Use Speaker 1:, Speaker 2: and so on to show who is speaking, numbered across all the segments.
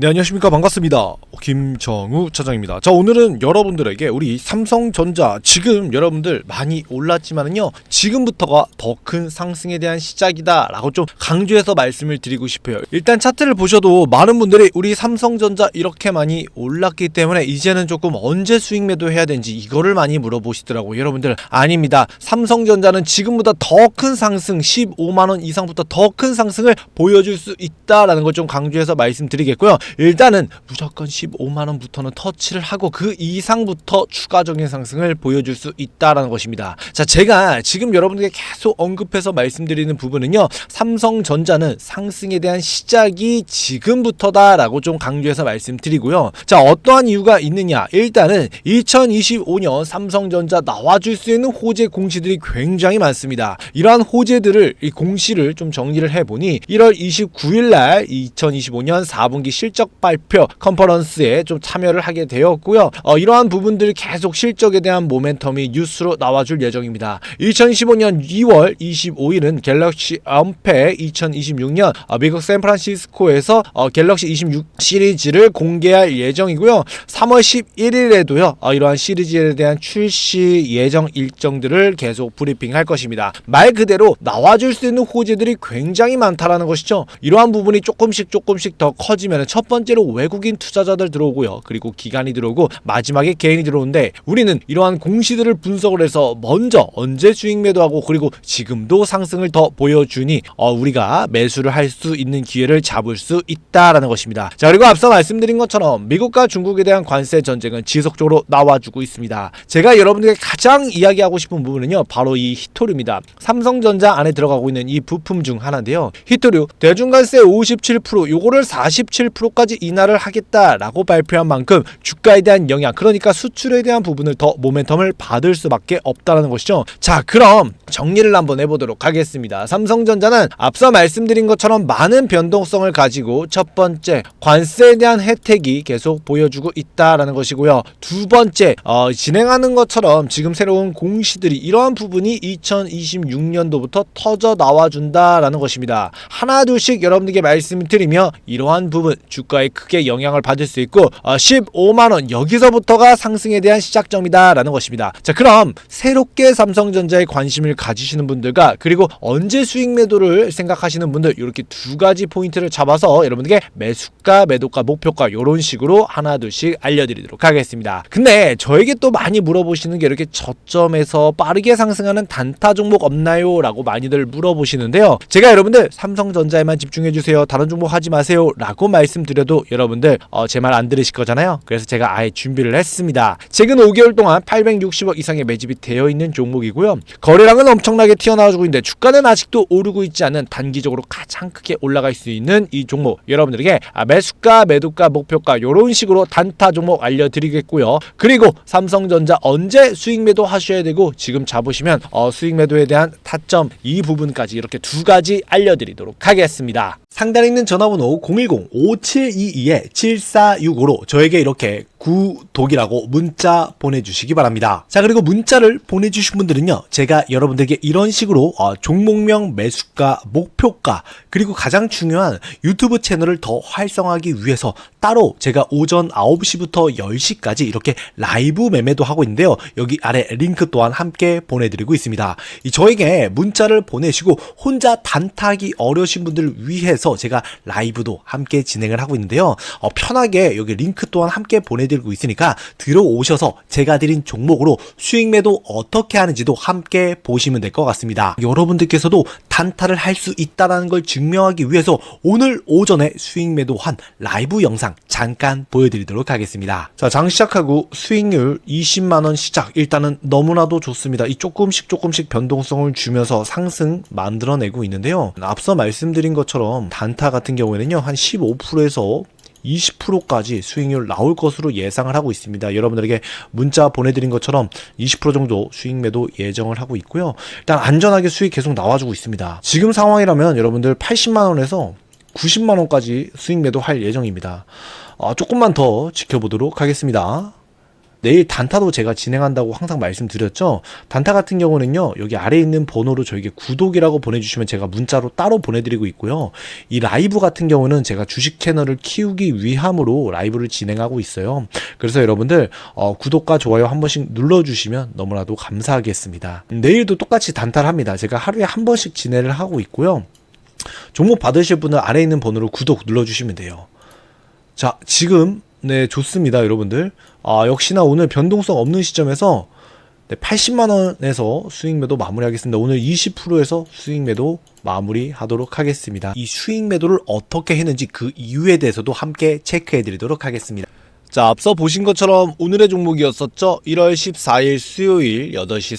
Speaker 1: 네 안녕하십니까. 반갑습니다. 김정우 차장입니다. 자 오늘은 여러분들에게 우리 삼성전자 지금 여러분들 많이 올랐지만은요 지금부터가 더 큰 상승에 대한 시작이다 라고 좀 강조해서 말씀을 드리고 싶어요. 일단 차트를 보셔도 많은 분들이 우리 삼성전자 이렇게 많이 올랐기 때문에 이제는 조금 언제 수익 매도해야 되는지 이거를 많이 물어보시더라고요. 여러분들 아닙니다. 삼성전자는 지금보다 더 큰 상승 15만원 이상부터 더 큰 상승을 보여줄 수 있다라는 걸 좀 강조해서 말씀드리겠고요 일단은 무조건 15만 원부터는 터치를 하고 그 이상부터 추가적인 상승을 보여줄 수 있다라는 것입니다. 자, 제가 지금 여러분들께 계속 언급해서 말씀드리는 부분은요. 삼성전자는 상승에 대한 시작이 지금부터다라고 좀 강조해서 말씀드리고요. 자, 어떠한 이유가 있느냐? 일단은 2025년 삼성전자 나와줄 수 있는 호재 공시들이 굉장히 많습니다. 이러한 호재들을 이 공시를 좀 정리를 해보니 1월 29일 날 2025년 4분기 실적 발표 컨퍼런스에 좀 참여를 하게 되었고요. 어, 이러한 부분들 계속 실적에 대한 모멘텀이 뉴스로 나와줄 예정입니다. 2015년 2월 25일은 갤럭시 언팩 2026년 어, 미국 샌프란시스코에서 어, 갤럭시 26 시리즈를 공개할 예정이고요. 3월 11일에도요. 어, 이러한 시리즈에 대한 출시 예정 일정들을 계속 브리핑할 것입니다. 말 그대로 나와줄 수 있는 호재들이 굉장히 많다라는 것이죠. 이러한 부분이 조금씩 조금씩 더 커지면 첫 번째로 외국인 투자자들 들어오고요. 그리고 기관이 들어오고 마지막에 개인이 들어오는데 우리는 이러한 공시들을 분석을 해서 먼저 언제 수익 매도하고 그리고 지금도 상승을 더 보여주니 어, 우리가 매수를 할 수 있는 기회를 잡을 수 있다라는 것입니다. 자 그리고 앞서 말씀드린 것처럼 미국과 중국에 대한 관세 전쟁은 지속적으로 나와주고 있습니다. 제가 여러분들에게 가장 이야기하고 싶은 부분은요 바로 이 히토류입니다. 삼성전자 안에 들어가고 있는 이 부품 중 하나인데요. 히토류 대중관세 57% 요거를 47% 까지 인하를 하겠다라고 발표한 만큼 주가에 대한 영향 그러니까 수출에 대한 부분을 더 모멘텀을 받을 수밖에 없다라는 것이죠. 자 그럼 정리를 한번 해보도록 하겠습니다. 삼성전자는 앞서 말씀드린 것처럼 많은 변동성을 가지고 첫 번째 관세에 대한 혜택이 계속 보여주고 있다라는 것이고요. 두 번째 어, 진행하는 것처럼 지금 새로운 공시들이 이러한 부분이 2026년도부터 터져 나와준다라는 것입니다. 하나 둘씩 여러분들께 말씀을 드리며 이러한 부분 주 가에 크게 영향을 받을 수 있고 어, 15만 원 여기서부터가 상승에 대한 시작점이다 라는 것입니다. 자 그럼 새롭게 삼성전자에 관심을 가지시는 분들과 그리고 언제 수익 매도를 생각하시는 분들 이렇게 두 가지 포인트를 잡아서 여러분들께 매수가 매도가 목표가 이런 식으로 하나 둘씩 알려드리도록 하겠습니다. 근데 저에게 또 많이 물어보시는 게 이렇게 저점에서 빠르게 상승하는 단타 종목 없나요? 라고 많이들 물어보시는데요. 제가 여러분들 삼성전자에만 집중해 주세요. 다른 종목 하지 마세요. 라고 말씀드 려도 여러분들 어, 제 말 안 들으실 거잖아요. 그래서 제가 아예 준비를 했습니다. 최근 5개월 동안 860억 이상의 매집이 되어 있는 종목이고요. 거래량은 엄청나게 튀어나와주고 있는데 주가는 아직도 오르고 있지 않은 단기적으로 가장 크게 올라갈 수 있는 이 종목 여러분들에게 아, 매수가 매도가 목표가 이런 식으로 단타 종목 알려드리겠고요. 그리고 삼성전자 언제 수익 매도 하셔야 되고 지금 잡으시면 어, 수익 매도에 대한 타점 이 부분까지 이렇게 두 가지 알려드리도록 하겠습니다. 상단에 있는 전화번호 010-5722-7465로 저에게 이렇게 구독이라고 문자 보내주시기 바랍니다. 자 그리고 문자를 보내주신 분들은요 제가 여러분들에게 이런 식으로 어, 종목명 매수가 목표가 그리고 가장 중요한 유튜브 채널을 더 활성화하기 위해서 따로 제가 오전 9시부터 10시까지 이렇게 라이브 매매도 하고 있는데요 여기 아래 링크 또한 함께 보내드리고 있습니다. 이 저에게 문자를 보내시고 혼자 단타하기 어려우신 분들을 위해서 제가 라이브도 함께 진행을 하고 있는데요 어, 편하게 여기 링크 또한 함께 보내 드리고 있으니까 들어오셔서 제가 드린 종목으로 수익 매도 어떻게 하는지도 함께 보시면 될 것 같습니다. 여러분들께서도 단타를 할 수 있다는 걸 증명하기 위해서 오늘 오전에 수익 매도한 라이브 영상 잠깐 보여드리도록 하겠습니다. 자, 장 시작하고 수익률 20만원 시작. 일단은 너무나도 좋습니다. 이 조금씩 조금씩 변동성을 주면서 상승 만들어내고 있는데요. 앞서 말씀드린 것처럼 단타 같은 경우에는요, 한 15%에서 20%까지 수익률 나올 것으로 예상을 하고 있습니다. 여러분들에게 문자 보내드린 것처럼 20% 정도 수익 매도 예정을 하고 있고요. 일단 안전하게 수익 계속 나와주고 있습니다. 지금 상황이라면 여러분들 80만원에서 90만 원까지 수익 매도 할 예정입니다. 어, 조금만 더 지켜보도록 하겠습니다. 내일 단타도 제가 진행한다고 항상 말씀드렸죠. 단타 같은 경우는요, 여기 아래에 있는 번호로 저에게 구독이라고 보내주시면 제가 문자로 따로 보내드리고 있고요. 이 라이브 같은 경우는 제가 주식 채널을 키우기 위함으로 라이브를 진행하고 있어요. 그래서 여러분들, 어, 구독과 좋아요 한 번씩 눌러주시면 너무나도 감사하겠습니다. 내일도 똑같이 단타를 합니다. 제가 하루에 한 번씩 진행을 하고 있고요. 종목 받으실 분은 아래에 있는 번호로 구독 눌러주시면 돼요. 자, 지금 네 좋습니다, 여러분들. 아 역시나 오늘 변동성 없는 시점에서 네, 80만 원에서 수익 매도 마무리하겠습니다. 오늘 20%에서 수익 매도 마무리하도록 하겠습니다. 이 수익 매도를 어떻게 했는지 그 이유에 대해서도 함께 체크해 드리도록 하겠습니다. 자, 앞서 보신 것처럼 오늘의 종목이었었죠. 1월 14일 수요일 8시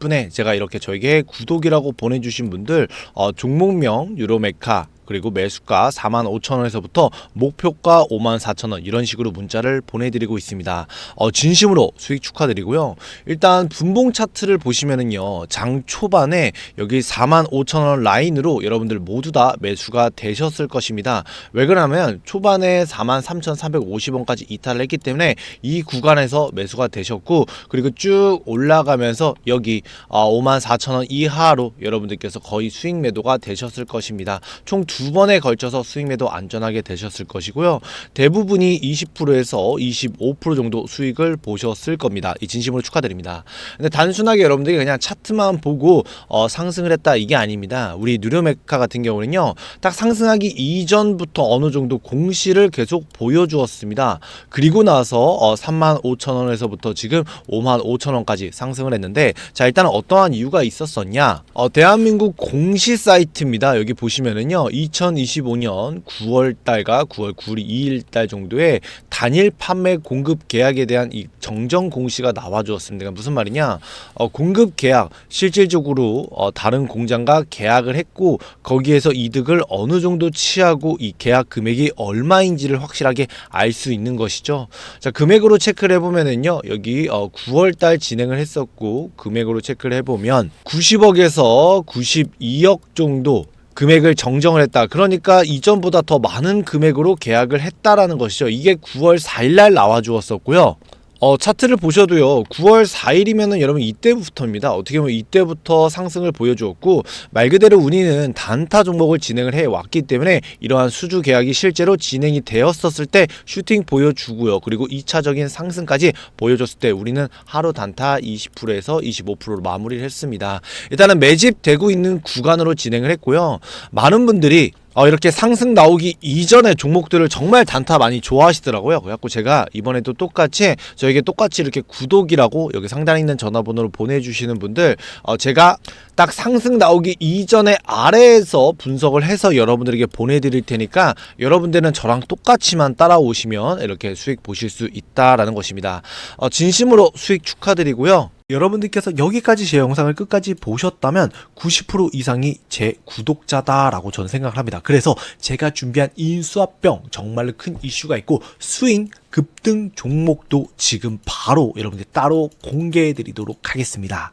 Speaker 1: 30분에 제가 이렇게 저에게 구독이라고 보내주신 분들, 어, 종목명 유로메카, 그리고 매수가 45,000원에서부터 목표가 54,000원 이런 식으로 문자를 보내드리고 있습니다. 어, 진심으로 수익 축하드리고요. 일단 분봉 차트를 보시면은요. 장 초반에 여기 45,000원 라인으로 여러분들 모두 다 매수가 되셨을 것입니다. 왜 그러냐면 초반에 43,350원까지 이탈을 했기 때문에 이 구간에서 매수가 되셨고 그리고 쭉 올라가면서 여기 어, 54,000원 이하로 여러분들께서 거의 수익 매도가 되셨을 것입니다. 총두 번에 걸쳐서 수익 매도 안전하게 되셨을 것이고요. 대부분이 20%에서 25% 정도 수익을 보셨을 겁니다. 이 진심으로 축하드립니다. 근데 단순하게 여러분들이 그냥 차트만 보고 어, 상승을 했다 이게 아닙니다. 우리 누르메카 같은 경우는요. 딱 상승하기 이전부터 어느 정도 공시를 계속 보여주었습니다. 그리고 나서 어, 35,000원에서부터 지금 55,000원까지 상승을 했는데 자 일단 어떠한 이유가 있었었냐? 어, 대한민국 공시 사이트입니다. 여기 보시면은요. 2025년 9월 달과 9월 9일 2일 달 정도에 단일 판매 공급 계약에 대한 이 정정 공시가 나와 주었습니다. 그러니까 무슨 말이냐? 어, 공급 계약 실질적으로 어, 다른 공장과 계약을 했고 거기에서 이득을 어느 정도 취하고 이 계약 금액이 얼마인지를 확실하게 알 수 있는 것이죠. 자, 금액으로 체크를 해 보면은요. 여기 어, 9월 달 진행을 했었고 금액으로 체크를 해 보면 90억에서 92억 정도 금액을 정정을 했다. 그러니까 이전보다 더 많은 금액으로 계약을 했다라는 것이죠. 이게 9월 4일 날 나와 주었었고요. 어, 차트를 보셔도요. 9월 4일이면은 여러분 이때부터입니다. 어떻게 보면 이때부터 상승을 보여주었고 말 그대로 운이는 단타 종목을 진행을 해 왔기 때문에 이러한 수주 계약이 실제로 진행이 되었었을 때 슈팅 보여주고요. 그리고 2차적인 상승까지 보여줬을 때 우리는 하루 단타 20%에서 25%로 마무리를 했습니다. 일단은 매집되고 있는 구간으로 진행을 했고요. 많은 분들이 어, 이렇게 상승 나오기 이전에 종목들을 정말 단타 많이 좋아하시더라고요. 그래갖고 제가 이번에도 똑같이 저에게 똑같이 이렇게 구독이라고 여기 상단에 있는 전화번호를 보내주시는 분들 어, 제가 딱 상승 나오기 이전에 아래에서 분석을 해서 여러분들에게 보내드릴 테니까 여러분들은 저랑 똑같이만 따라오시면 이렇게 수익 보실 수 있다라는 것입니다. 어, 진심으로 수익 축하드리고요. 여러분들께서 여기까지 제 영상을 끝까지 보셨다면 90% 이상이 제 구독자다라고 저는 생각을 합니다. 그래서 제가 준비한 인수합병 정말로 큰 이슈가 있고 스윙 급등 종목도 지금 바로 여러분들 따로 공개해 드리도록 하겠습니다.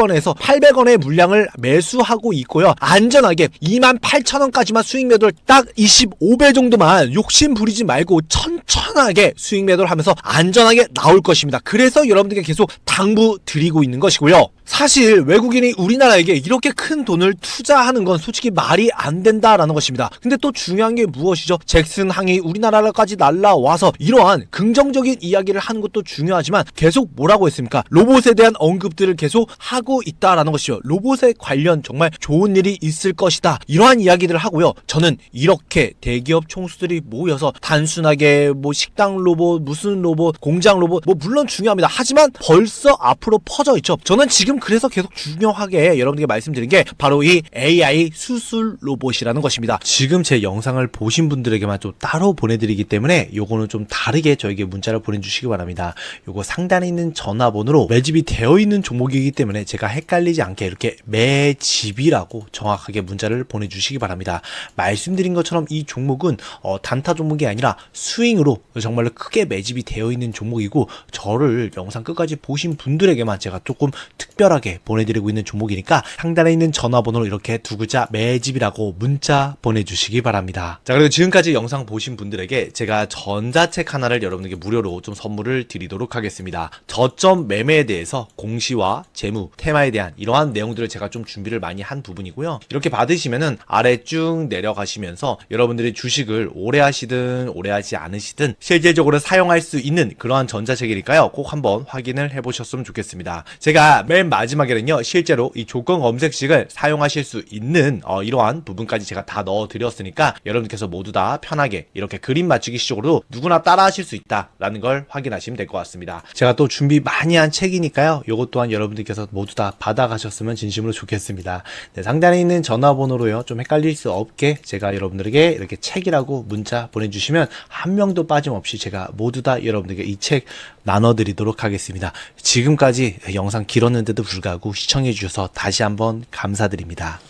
Speaker 1: 원에서 800원의 물량을 매수하고 있고요. 안전하게 28,000원까지만 수익 매도를 딱 25배 정도만 욕심 부리지 말고 천천하게 수익 매도를 하면서 안전하게 나올 것입니다. 그래서 여러분들께 계속 당부 드리고 있는 것이고요. 사실 외국인이 우리나라에게 이렇게 큰 돈을 투자하는 건 솔직히 말이 안 된다라는 것입니다. 근데 또 중요한 게 무엇이죠? 잭슨 항이 우리나라까지 날라와서 이러한 긍정적인 이야기를 하는 것도 중요하지만 계속 뭐라고 했습니까? 로봇에 대한 언급들을 계속 하고 있다라는 것이요. 로봇에 관련 정말 좋은 일이 있을 것이다. 이러한 이야기들을 하고요. 저는 이렇게 대기업 총수들이 모여서 단순하게 뭐 식당 로봇, 무슨 로봇, 공장 로봇 뭐 물론 중요합니다. 하지만 벌써 앞으로 퍼져 있죠. 저는 지금 그래서 계속 중요하게 여러분들께 말씀드린 게 바로 이 AI 수술 로봇이라는 것입니다. 지금 제 영상을 보신 분들에게만 좀 따로 보내드리기 때문에 요거는 좀 다르게 저에게 문자를 보내주시기 바랍니다. 요거 상단에 있는 전화번호로 매집이 되어 있는 종목이기 때문에 제가 헷갈리지 않게 이렇게 매집이라고 정확하게 문자를 보내주시기 바랍니다. 말씀드린 것처럼 이 종목은 어, 단타 종목이 아니라 스윙으로 정말로 크게 매집이 되어 있는 종목이고 저를 영상 끝까지 보신 분들에게만 제가 조금 특별하게 보내드리고 있는 종목이니까 상단에 있는 전화번호로 이렇게 두 글자 매집이라고 문자 보내주시기 바랍니다. 자 그리고 지금까지 영상 보신 분들에게 제가 전자책 하나를 여러분에게 무료로 좀 선물을 드리도록 하겠습니다. 저점 매매에 대해서 공시와 재무, 테마에 대한 이러한 내용들을 제가 좀 준비를 많이 한 부분이고요. 이렇게 받으시면은 아래 쭉 내려가시면서 여러분들이 주식을 오래 하시든 오래 하지 않으시든 실질적으로 사용할 수 있는 그러한 전자책이니까요. 꼭 한번 확인을 해보셨으면 좋겠습니다. 제가 맨 마지막에는요. 실제로 이 조건 검색식을 사용하실 수 있는 어, 이러한 부분까지 제가 다 넣어드렸으니까 여러분께서 모두 다 편하게 이렇게 그림 맞추기 식으로 누구나 따라 하실 수 있다라는 걸 확인하시면 될 것 같습니다. 제가 또 준비 많이 한 책이니까요. 요것 또한 여러분들께서 모두 다 받아가셨으면 진심으로 좋겠습니다. 네, 상단에 있는 전화번호로요. 좀 헷갈릴 수 없게 제가 여러분들에게 이렇게 책이라고 문자 보내주시면 한 명도 빠짐없이 제가 모두 다 여러분들에게 이 책 나눠드리도록 하겠습니다. 지금까지 영상 길었는데도 불구하고 시청해주셔서 다시 한번 감사드립니다.